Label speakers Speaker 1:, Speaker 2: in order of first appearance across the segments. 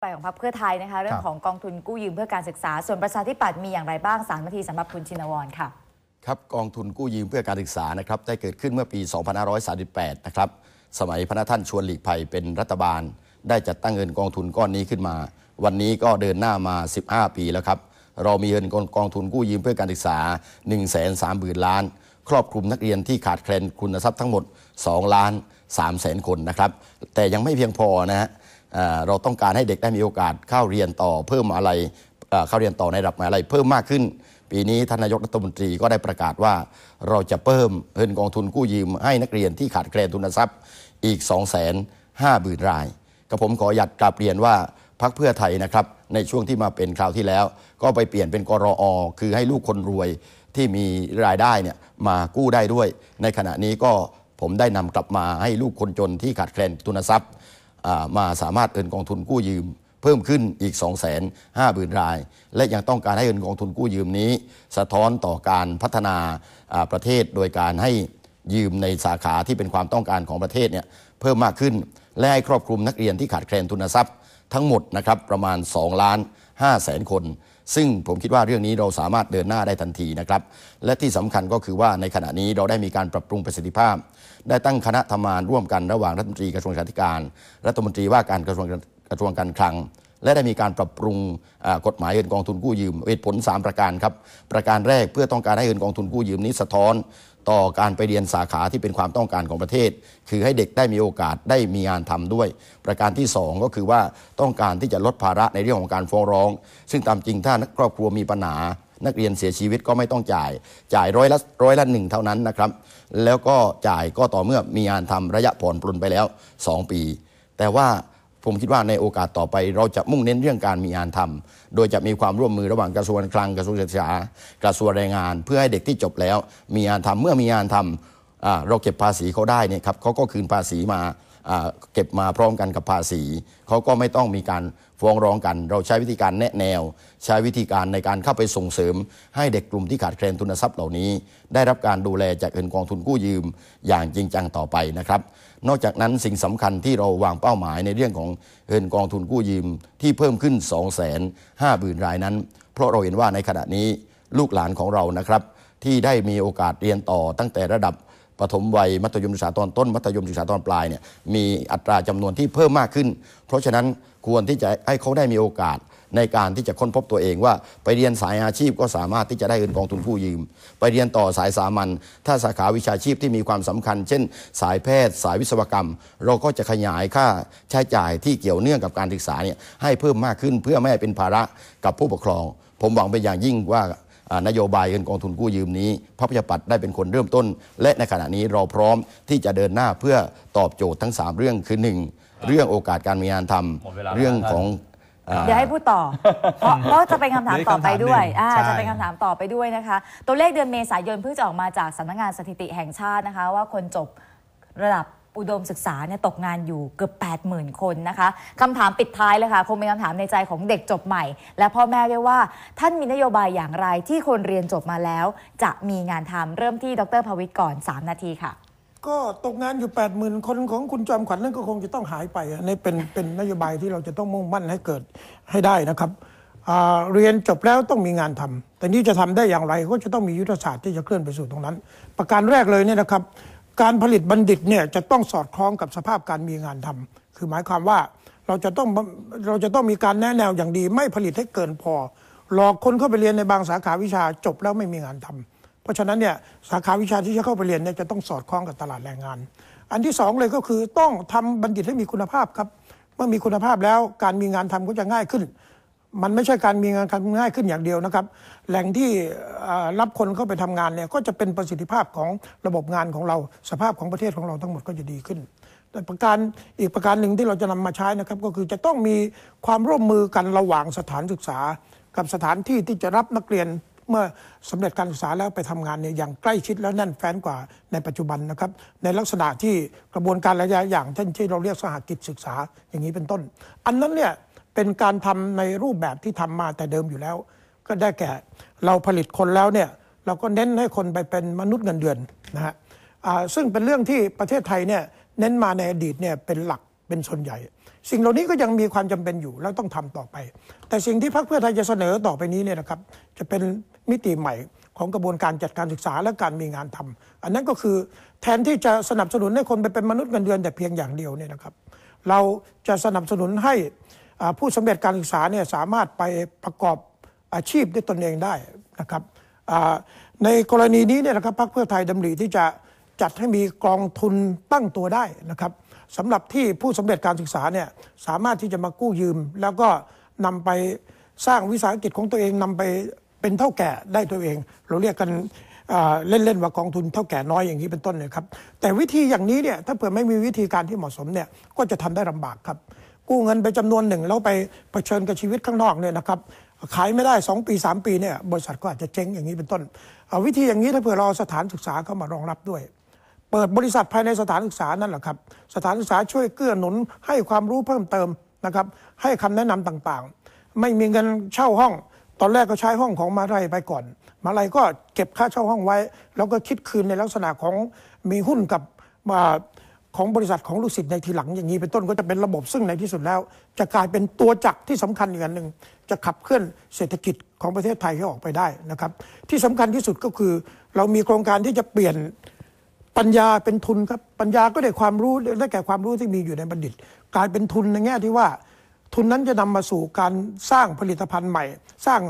Speaker 1: ไปของพรรคเพื่อไทยนะคะ เรื่องของกองทุนกู้ยืมเพื่อการศึกษา ส่วนประชาธิปัตย์มีอย่างไรบ้างสามนาทีสำหรับคุณชินวรค่ะ
Speaker 2: ครับกองทุนกู้ยืมเพื่อการศึกษานะครับได้เกิดขึ้นเมื่อปี 2538 นะครับสมัยพระท่านชวนหลีกภัยเป็นรัฐบาล ได้จัดตั้งเงินกองทุนก้อนนี้ขึ้นมา วันนี้ก็เดินหน้ามา 15 ปีแล้วครับเรามีเงินกองทุนกู้ยืมเพื่อการศึกษา 1 3 0 0 0 0 ล้าน ครอบคลุมนักเรียนที่ขาดแคลนคุณทรัพย์ทั้งหมด 2 ล้าน3แสนคนนะครับแต่ยังไม่เพียงพอนะฮะ เราต้องการให้เด็กได้มีโอกาสเข้าเรียนต่อเพิ่มอะไรเข้าเรียนต่อในระดับอะไรเพิ่มมากขึ้น ปีนี้ท่านนายกรัฐมนตรีก็ได้ประกาศว่า เราจะเพิ่มเงินกองทุนกู้ยืมให้นักเรียนที่ขาดแคลนทุนทรัพย์อีก 2 5 0 0 0 0 รายกับผมขออยากกลับเรียนว่าพักเพื่อไทยนะครับในช่วงที่มาเป็นคราวที่แล้ว ก็ไปเปลี่ยนเป็นกรออคือให้ลูกคนรวยที่มีรายได้เนี่ยมากู้ได้ด้วย ในขณะนี้ก็ผมได้นำกลับมาให้ลูกคนจนที่ขาดแคลนทุนทรัพย์ มาสามารถเอินกองทุนกู้ยืม เพิ่มขึ้นอีก 2 5 0 0 0 0ราย และยังต้องการให้เงินกองทุนกู้ยืมนี้ สะท้อนต่อการพัฒนาประเทศโดยการให้ยืมในสาขาที่เป็นความต้องการของประเทศเนี่ยเพิ่มมากขึ้น และให้ครอบคลุมนักเรียนที่ขาดแคลนทุนทรัพย์ ทั้งหมดนะครับประมาณ 2 ล้าน5แสนคน ซึ่งผมคิดว่าเรื่องนี้เราสามารถเดินหน้าได้ทันทีนะครับ และที่สำคัญก็คือว่าในขณะนี้เราได้มีการปรับปรุงประสิทธิภาพ ได้ตั้งคณะทำงานร่วมกันระหว่างรัฐมนตรีกระทรวงสาธารณการ รัฐมนตรีว่าการกระทรวงกระทรวงการคลัง และได้มีการปรับปรุงกฎหมายเงินกองทุนกู้ยืมเหตุผล 3 ประการครับประการแรกเพื่อต้องการให้เงินกองทุนกู้ยืมนี้สะท้อน ต่อการไปเรียนสาขาที่เป็นความต้องการของประเทศ คือให้เด็กได้มีโอกาสได้มีงานทำด้วย ประการที่ 2 ก็คือว่าต้องการที่จะลดภาระในเรื่องของการฟ้องร้อง ซึ่งตามจริงถ้าครอบครัวมีปัญหานักเรียนเสียชีวิตก็ไม่ต้องจ่าย จ่ายร้อยละร้อยละหนึ่งเท่านั้นนะครับ แล้วก็จ่ายก็ต่อเมื่อมีงานทำระยะผ่อนปลนไปแล้ว 2 ปี แต่ว่า ผมคิดว่าในโอกาสต่อไป เราจะมุ่งเน้นเรื่องการมีงานทำโดยจะมีความร่วมมือระหว่างกระทรวงคลังกระทรวงศึกษากระทรวงแรงงาน เพื่อให้เด็กที่จบแล้ว มีงานทำเมื่อมีงานทำเราเก็บภาษีเขาได้เนี่ยครับเขาก็คืนภาษีมา เก็บมาพร้อมกันกับภาษีเขาก็ไม่ต้องมีการฟ้องร้องกัน เราใช้วิธีการแนะแนว ใช้วิธีการในการเข้าไปส่งเสริม ให้เด็กกลุ่มที่ขาดแคลนทุนทรัพย์เหล่านี้ ได้รับการดูแลจากเงินกองทุนกู้ยืมอย่างจริงจังต่อไปนะครับนอกจากนั้นสิ่งสำคัญที่เราวางเป้าหมายในเรื่องของเงินกองทุนกู้ยืมที่เพิ่มขึ้น 2 5 0 0 0 0รายนั้น เพราะเราเห็นว่าในขณะนี้ลูกหลานของเรานะครับที่ได้มีโอกาสเรียนต่อตั้งแต่ระดับ ปฐมวัยมัธยมศึกษาตอนต้น มัธยมศึกษาตอนปลายเนี่ยมีอัตราจำนวนที่เพิ่มมากขึ้น เพราะฉะนั้นควรที่จะให้เขาได้มีโอกาสในการที่จะค้นพบตัวเองว่าไปเรียนสายอาชีพก็สามารถที่จะได้เงินกองทุนผู้ยืม ไปเรียนต่อสายสามัญถ้าสาขาวิชาชีพที่มีความสำคัญ เช่น สายแพทย์ สายวิศวกรรม เราก็จะขยายค่าใช้จ่ายที่เกี่ยวเนื่องกับการศึกษาเนี่ยให้เพิ่มมากขึ้นเพื่อไม่ให้เป็นภาระกับผู้ปกครอง ผมหวังเป็นอย่างยิ่งว่า นโยบายเงินกองทุนกู้ยืมนี้พระพยาปัตได้เป็นคนเริ่มต้น และในขณะนี้เราพร้อมที่จะเดินหน้าเพื่อตอบโจทย์ทั้ง 3 เรื่องคือ 1 เรื่องโอกาสการมีงานทำเรื่องของ
Speaker 1: เดี๋ยวให้พูดต่อ เพราะเพราะจะเป็นคำถามต่อไปด้วยจะเป็นคำถามต่อไปด้วยนะคะ ตัวเลขเดือนเมษายนเพิ่งจะออกมาจากสำนักงานสถิติแห่งชาตินะคะ ว่าคนจบระดับ อุดมศึกษาเนี่ยตกงานอยู่เกือบ 80,000 คนนะคะคำถามปิดท้ายเลยค่ะ คงเป็นคำถามในใจของเด็กจบใหม่ และพ่อแม่ด้วยว่า ท่านมีนโยบายอย่างไรที่คนเรียนจบมาแล้ว จะมีงานทำเริ่มที่ดรภวิทย์ก่อน 3 นาทีค่ะ
Speaker 3: ก็ตกงานอยู่ 80,000 คนของคุณจอมขวัญนั่นก็คงจะต้องหายไปในนี้เป็นเป็นนโยบายที่เราจะต้องมุ่งมั่นให้เกิดให้ได้นะครับเรียนจบแล้วต้องมีงานทำแต่นี่จะทำได้อย่างไรก็จะต้องมียุทธศาสตร์ที่จะเคลื่อนไปสู่ตรงนั้น ประการแรกเลยเนี่ยนะครับ การผลิตบัณฑิตเนี่ยจะต้องสอดคล้องกับสภาพการมีงานทำคือหมายความว่าเราจะต้องเราจะต้องมีการแนะแนวอย่างดี ไม่ผลิตให้เกินพอ หลอกคนเข้าไปเรียนในบางสาขาวิชาจบแล้วไม่มีงานทำเพราะฉะนั้นเนี่ยสาขาวิชาที่จะเข้าไปเรียนเนี่ยจะต้องสอดคล้องกับตลาดแรงงาน อันที่สองเลยก็คือต้องทำบัณฑิตให้มีคุณภาพครับ เมื่อมีคุณภาพแล้วการมีงานทำก็จะง่ายขึ้น มันไม่ใช่การมีงานการง่ายขึ้นอย่างเดียวนะครับ แหล่งที่รับคนเข้าไปทำงานเนี่ยก็จะเป็นประสิทธิภาพของระบบงานของเราสภาพของประเทศของเราทั้งหมดก็จะดีขึ้น แต่ประการอีกประการหนึ่งที่เราจะนำมาใช้นะครับ ก็คือจะต้องมีความร่วมมือกันระหว่างสถานศึกษา กับสถานที่ที่จะรับนักเรียนเมื่อสำเร็จการศึกษาแล้วไปทำงานเนี่ยอย่างใกล้ชิดแล้วแน่นแฟ้นกว่าในปัจจุบันนะครับ ในลักษณะที่กระบวนการระยะอย่างเช่นที่เราเรียกสหกิจศึกษาอย่างนี้เป็นต้น อันนั้นเนี่ย เป็นการทำในรูปแบบที่ทำมาแต่เดิมอยู่แล้ว ก็ได้แก่เราผลิตคนแล้วเนี่ยเราก็เน้นให้คนไปเป็นมนุษย์เงินเดือนนะฮะซึ่งเป็นเรื่องที่ประเทศไทยเนี่ยเน้นมาในอดีตเนี่ยเป็นหลักเป็นส่วนใหญ่ สิ่งเหล่านี้ก็ยังมีความจำเป็นอยู่แล้วต้องทำต่อไป แต่สิ่งที่พรรคเพื่อไทยจะเสนอต่อไปนี้เนี่ยนะครับจะเป็นมิติใหม่ของกระบวนการจัดการศึกษาและการมีงานทำอันนั้นก็คือแทนที่จะสนับสนุนให้คนไปเป็นมนุษย์เงินเดือนแต่เพียงอย่างเดียวเนี่ยนะครับ เราจะสนับสนุนให้ ผู้สำเร็จการศึกษาเนี่ยสามารถไปประกอบอาชีพด้วยตนเองได้นะครับในกรณีนี้เนี่ยนะครับพรรคเพื่อไทยดำริที่จะจัดให้มีกองทุนตั้งตัวได้นะครับสำหรับที่ผู้สำเร็จการศึกษาเนี่ยสามารถที่จะมากู้ยืม แล้วก็นำไปสร้างวิสาหกิจของตัวเองนำไปเป็นเท่าแก่ได้ตัวเอง เราเรียกกันเล่นๆว่ากองทุนเท่าแก่น้อยอย่างนี้เป็นต้นเลยครับแต่วิธีอย่างนี้เนี่ยถ้าเผื่อไม่มีวิธีการที่เหมาะสมเนี่ยก็จะทำได้ลำบากครับ กู้เงินไปจำนวนหนึ่ง แล้วไปเผชิญกับชีวิตข้างนอกเนี่ยนะครับขายไม่ได้ 2 ปี 3 ปีเนี่ยบริษัทก็อาจจะเจ๊งอย่างนี้เป็นต้น วิธีอย่างนี้ถ้าเผื่อเราเอสถานศึกษาเข้ามารองรับด้วย เปิดบริษัทภายในสถานศึกษานั่นแหละครับสถานศึกษาช่วยเกื้อหนุนให้ความรู้เพิ่มเติมนะครับให้คำแนะนำต่างๆ ไม่มีเงินเช่าห้อง ตอนแรกก็ใช้ห้องของมาลัยไปก่อน มาลัยก็เก็บค่าเช่าห้องไว้ แล้วก็คิดคืนในลักษณะของมีหุ้นกับอ่า ของบริษัทของลูกศิษย์ในทีหลังอย่างนี้เป็นต้นก็จะเป็นระบบซึ่งในที่สุดแล้ว จะกลายเป็นตัวจักรที่สำคัญอีกอันหนึ่งจะขับเคลื่อนเศรษฐกิจของประเทศไทยให้ออกไปได้นะครับ ที่สำคัญที่สุดก็คือ เรามีโครงการที่จะเปลี่ยนปัญญาเป็นทุนครับปัญญาก็ได้ความรู้ได้แก่ความรู้ที่มีอยู่ในบัณฑิต กลายเป็นทุนในแง่ที่ว่า ทุนนั้นจะนำมาสู่การสร้างผลิตภัณฑ์ใหม่ สร้าง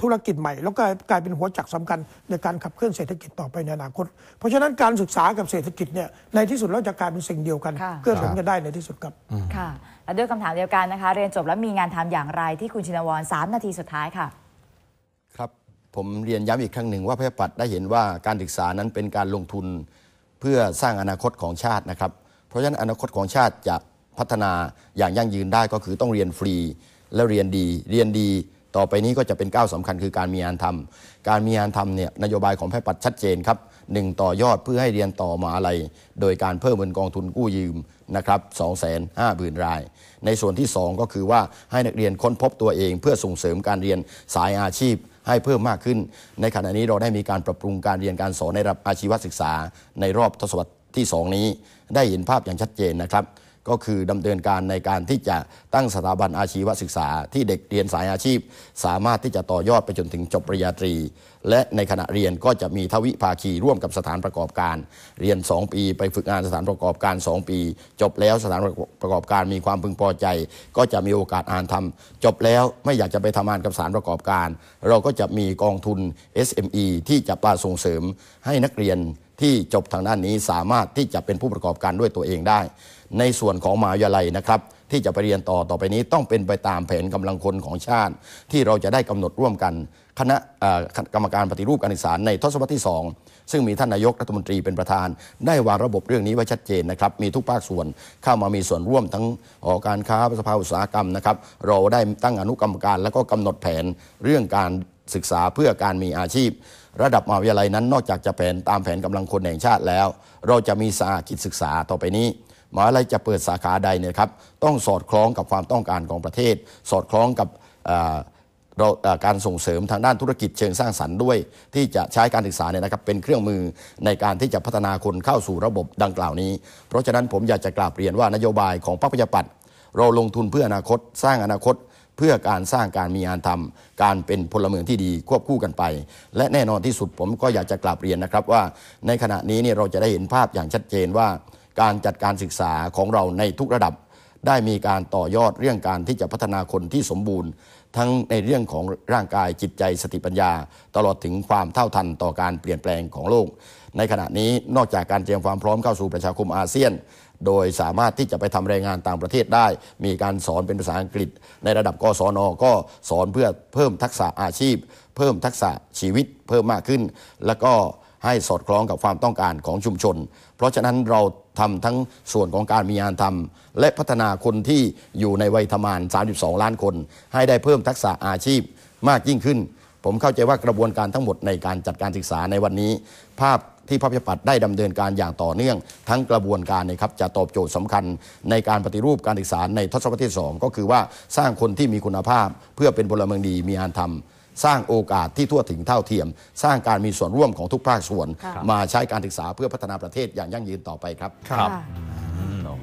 Speaker 3: ธุรกิจใหม่ แล้วก็กลายเป็นหัวจักรสำคัญในการขับเคลื่อนเศรษฐกิจต่อไปในอนาคต เพราะฉะนั้นการศึกษากับเศรษฐกิจเนี่ยในที่สุดแล้วจะกลายเป็นสิ่งเดียวกัน
Speaker 1: ค่ะ
Speaker 3: เกื้อหนุนกันได้ในที่สุดครับ
Speaker 1: ค่ะและด้วยคำถามเดียวกันนะคะ เรียนจบแล้วมีงานทำอย่างไรที่คุณชินวรสามนาทีสุดท้ายค่ะ
Speaker 2: ครับผมเรียนย้ำอีกครั้งหนึ่งว่าพระปัดได้เห็นว่าการศึกษานั้นเป็นการลงทุนเพื่อสร้างอนาคตของชาตินะครับ เพราะฉะนั้นอนาคตของชาติจะพัฒนาอย่างยั่งยืนได้ก็คือต้องเรียนฟรีและเรียนดี เรียนดี ต่อไปนี้ก็จะเป็นก้าวสำคัญคือการมีงานทำการมีงานทำเนี่ยนโยบายของแพระปัดชัดเจนครับหนึ่งต่อยอดเพื่อให้เรียนต่อมาอะไร โดยการเพิ่มเงินกองทุนกู้ยืมนะครับ2 5 0 0 0 0ราย ในส่วนที่ 2 ก็คือว่าให้นักเรียนค้นพบตัวเอง เพื่อส่งเสริมการเรียนสายอาชีพให้เพิ่มมากขึ้น ในขณะนี้เราได้มีการปรับปรุงการเรียนการสอนในระดับอาชีวศึกษา ในรอบทศวรรษที่ 2 นี้ ได้เห็นภาพอย่างชัดเจนนะครับ ก็คือดำเนินการในการที่จะตั้งสถาบันอาชีวศึกษา ที่เด็กเรียนสายอาชีพ สามารถที่จะต่อยอดไปจนถึงจบปริญญาตรี และในขณะเรียนก็จะมีทวิภาคีร่วมกับสถานประกอบการ เรียน 2 ปี ไปฝึกงานสถานประกอบการ 2 ปี จบแล้วสถานประกอบการมีความพึงพอใจ ก็จะมีโอกาสอ่านทำจบแล้วไม่อยากจะไปทำงานกับสถานประกอบการ เราก็จะมีกองทุน SME ที่จะมาส่งเสริมให้นักเรียน ที่จบทางด้านนี้สามารถที่จะเป็นผู้ประกอบการด้วยตัวเองได้ ในส่วนของมหาวิทยาลัยนะครับที่จะไปเรียนต่อต่อไปนี้ต้องเป็นไปตามแผนกำลังคนของชาติ ที่เราจะได้กำหนดร่วมกันคณะกรรมการปฏิรูปการศึกษาในทศวรรษที่ 2 ซึ่งมีท่านนายกรัฐมนตรีเป็นประธาน ได้วางระบบเรื่องนี้ไว้ชัดเจนนะครับ มีทุกภาคส่วนเข้ามามีส่วนร่วมทั้งหอการค้าสภาอุตสาหกรรมนะครับ เราได้ตั้งอนุกรรมการแล้วก็กำหนดแผนเรื่องการศึกษาเพื่อการมีอาชีพ ระดับมหาวิทยาลัยนั้น นอกจากจะแผนตามแผนกำลังคนแห่งชาติแล้ว เราจะมีสากิจศึกษาต่อไปนี้มหาวิทยาลัยจะเปิดสาขาใดเนี่ยครับต้องสอดคล้องกับความต้องการของประเทศ สอดคล้องกับเราการส่งเสริมทางด้านธุรกิจเชิงสร้างสรรค์ด้วย ที่จะใช้การศึกษาเนี่ยนะครับเป็นเครื่องมือในการที่จะพัฒนาคนเข้าสู่ระบบดังกล่าวนี้ เพราะฉะนั้นผมอยากจะกราบเรียนว่านโยบายของพรรคประชาธิปัตย์เราลงทุนเพื่ออนาคตสร้างอนาคต เพื่อการสร้างการมีงานทำการเป็นพลเมืองที่ดีควบคู่กันไป และแน่นอนที่สุดผมก็อยากจะกราบเรียนนะครับว่าในขณะนี้เนี่ยเราจะได้เห็นภาพอย่างชัดเจนว่า การจัดการศึกษาของเราในทุกระดับ ได้มีการต่อยอดเรื่องการที่จะพัฒนาคนที่สมบูรณ์ทั้งในเรื่องของร่างกายจิตใจสติปัญญา ตลอดถึงความเท่าทันต่อการเปลี่ยนแปลงของโลก ในขณะนี้นอกจากการเตรียมความพร้อมเข้าสู่ประชาคมอาเซียน โดยสามารถที่จะไปทำรายงานต่างประเทศได้ มีการสอนเป็นภาษาอังกฤษ ในระดับกศนก็สอนเพื่อเพิ่มทักษะอาชีพ เพิ่มทักษะชีวิตเพิ่มมากขึ้น แล้วก็ให้สอดคล้องกับความต้องการของชุมชน เพราะฉะนั้นเราทำทั้งส่วนของการมีงานทำและพัฒนาคนที่อยู่ในวัยทำงาน 32 ล้านคน ให้ได้เพิ่มทักษะอาชีพมากยิ่งขึ้น ผมเข้าใจว่ากระบวนการทั้งหมดในการจัดการศึกษาในวันนี้ ภาพ ที่พระพิปัตย์ได้ดำเนินการอย่างต่อเนื่อง ทั้งกระบวนการนะครับจะตอบโจทย์สำคัญในการปฏิรูปการศึกษาในทศวรรษที่ 2 ก็คือว่าสร้างคนที่มีคุณภาพ เพื่อเป็นพลเมืองดีมีงานทำสร้างโอกาสที่ทั่วถึงเท่าเทียม สร้างการมีส่วนร่วมของทุกภาคส่วน
Speaker 1: ค่ะ
Speaker 2: มาใช้การศึกษาเพื่อพัฒนาประเทศอย่างยั่งยืนต่อไปครับ
Speaker 4: ครับ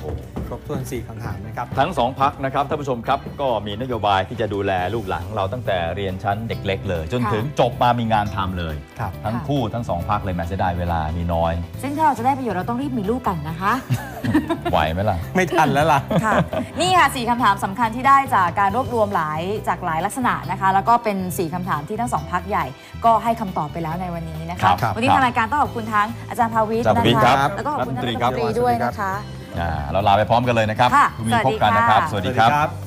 Speaker 1: ค่ะ
Speaker 4: อืมโอ้โหครบถ้วน 4 คำถามนะครับ
Speaker 5: ทั้งสองพักนะครับท่านผู้ชมครับ ก็มีนโยบายที่จะดูแลลูกหลานของเราตั้งแต่เรียนชั้นเด็กเล็กเลย จน
Speaker 1: ค่ะ
Speaker 5: ถึงจบมามีงานทำเลย
Speaker 4: ครับ
Speaker 5: ทั้ง
Speaker 1: ค่ะ
Speaker 5: คู่ทั้งสองพักเลยแม้เสียดายเวลามีน้อย
Speaker 1: ซึ่งถ้าเราจะได้ประโยชน์เราต้องรีบมีลูกกันนะคะ
Speaker 5: ไหวไหมล่ะ
Speaker 4: ไม่ทันแล้วล่ะ
Speaker 1: ค่ะ นี่ค่ะสี่คำถามสำคัญที่ได้จากการรวบรวมหลายจากหลายลักษณะนะคะ แล้วก็เป็นสี่คำถามที่ทั้งสองพักใหญ่ ก็ให้คำตอบไปแล้วในวันนี้นะ
Speaker 5: ครั
Speaker 1: คะ
Speaker 5: บครับ
Speaker 1: วันนี้ทางรายการต้องขอบคุณทั้งอาจารย์ภาวิทย์
Speaker 5: อาจารย์ภาวิทย์
Speaker 1: นะ
Speaker 5: ครั
Speaker 1: คะ
Speaker 5: บ
Speaker 1: แล้วก็ขอบคุณ
Speaker 5: รัฐมนตรี
Speaker 1: ท่าน
Speaker 5: ค
Speaker 1: รั
Speaker 5: รับ
Speaker 1: ฐมนตรีด้วยนะคะ
Speaker 5: อ่าเราลาไปพร้อมกันเลยนะครับ
Speaker 1: ค่ะ
Speaker 5: พรุ่งนี้พบกันนะครับ
Speaker 1: ส
Speaker 5: ส
Speaker 1: วั
Speaker 5: วั
Speaker 1: ส
Speaker 5: ส
Speaker 1: ดี
Speaker 5: ดี
Speaker 1: ค่ะ
Speaker 5: ครับ